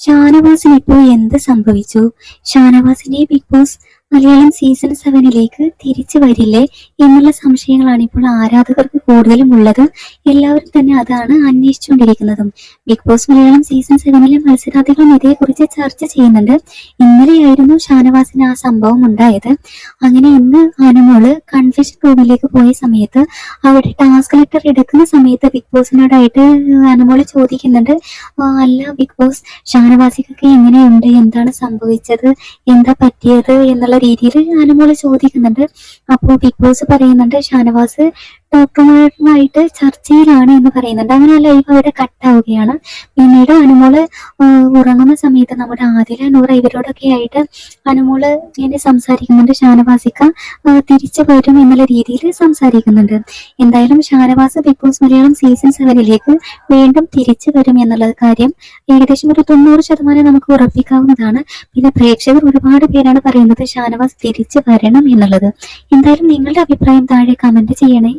ഷാനവാസിന് ഇപ്പോൾ എന്ത് സംഭവിച്ചു? ഷാനവാസിനെ ബിഗ് ബോസ് മലയാളം സീസൺ സെവനിലേക്ക് തിരിച്ചു വരില്ലേ എന്നുള്ള സംശയങ്ങളാണ് ഇപ്പോൾ ആരാധകർക്ക് കൂടുതലും ഉള്ളത്. എല്ലാവരും തന്നെ അതാണ് അന്വേഷിച്ചുകൊണ്ടിരിക്കുന്നതും. ബിഗ് ബോസ് മലയാളം സീസൺ സെവനിലെ മത്സരാർത്ഥികളും ഇതേക്കുറിച്ച് ചർച്ച ചെയ്യുന്നുണ്ട്. ഇന്നലെയായിരുന്നു ഷാനവാസിന് ആ സംഭവം ഉണ്ടായത്. അങ്ങനെ ഇന്ന് അനുമോൾ കൺഫ്യൂഷൻ റൂമിലേക്ക് പോയ സമയത്ത് അവിടെ ടാസ്ക് ലെറ്റർ എടുക്കുന്ന സമയത്ത് ബിഗ് ബോസിനോടായിട്ട് അനുമോൾ ചോദിക്കുന്നുണ്ട് അല്ല ബിഗ് ബോസ് ഷാനവാസിക്കൊക്കെ എങ്ങനെയുണ്ട്? എന്താണ് സംഭവിച്ചത്? എന്താ പറ്റിയത്? എന്നുള്ള രീതിയിൽ ഷാനമോൾ ചോദിക്കുന്നുണ്ട്. അപ്പോൾ ബിഗ് ബോസ് പറയുന്നുണ്ട് ഷാനവാസ് ഡോക്ടർമാരുമായിട്ട് ചർച്ചയിലാണ് എന്ന് പറയുന്നുണ്ട്. അങ്ങനെ ലൈവ് അവിടെ കട്ടാവുകയാണ് പിന്നീട് അനുമോൾ ഉറങ്ങുന്ന സമയത്ത് നമ്മുടെ ആദില നൂറ ഇവരോടൊക്കെ ആയിട്ട് അനുമോൾ ഇങ്ങനെ സംസാരിക്കുന്നുണ്ട്. ഷാനവാസിക്ക തിരിച്ചു വരും എന്നുള്ള രീതിയിൽ സംസാരിക്കുന്നുണ്ട്. എന്തായാലും Shanavas Bigg Boss Malayalam season സെവനിലേക്ക് വീണ്ടും തിരിച്ചു വരും എന്നുള്ള കാര്യം ഏകദേശം ഒരു തൊണ്ണൂറ് ശതമാനം നമുക്ക് ഉറപ്പിക്കാവുന്നതാണ്. പിന്നെ പ്രേക്ഷകർ ഒരുപാട് പേരാണ് പറയുന്നത് ഷാനവാസ് തിരിച്ചു വരണം എന്നുള്ളത്. എന്തായാലും നിങ്ങളുടെ അഭിപ്രായം താഴെ കമന്റ് ചെയ്യണേ.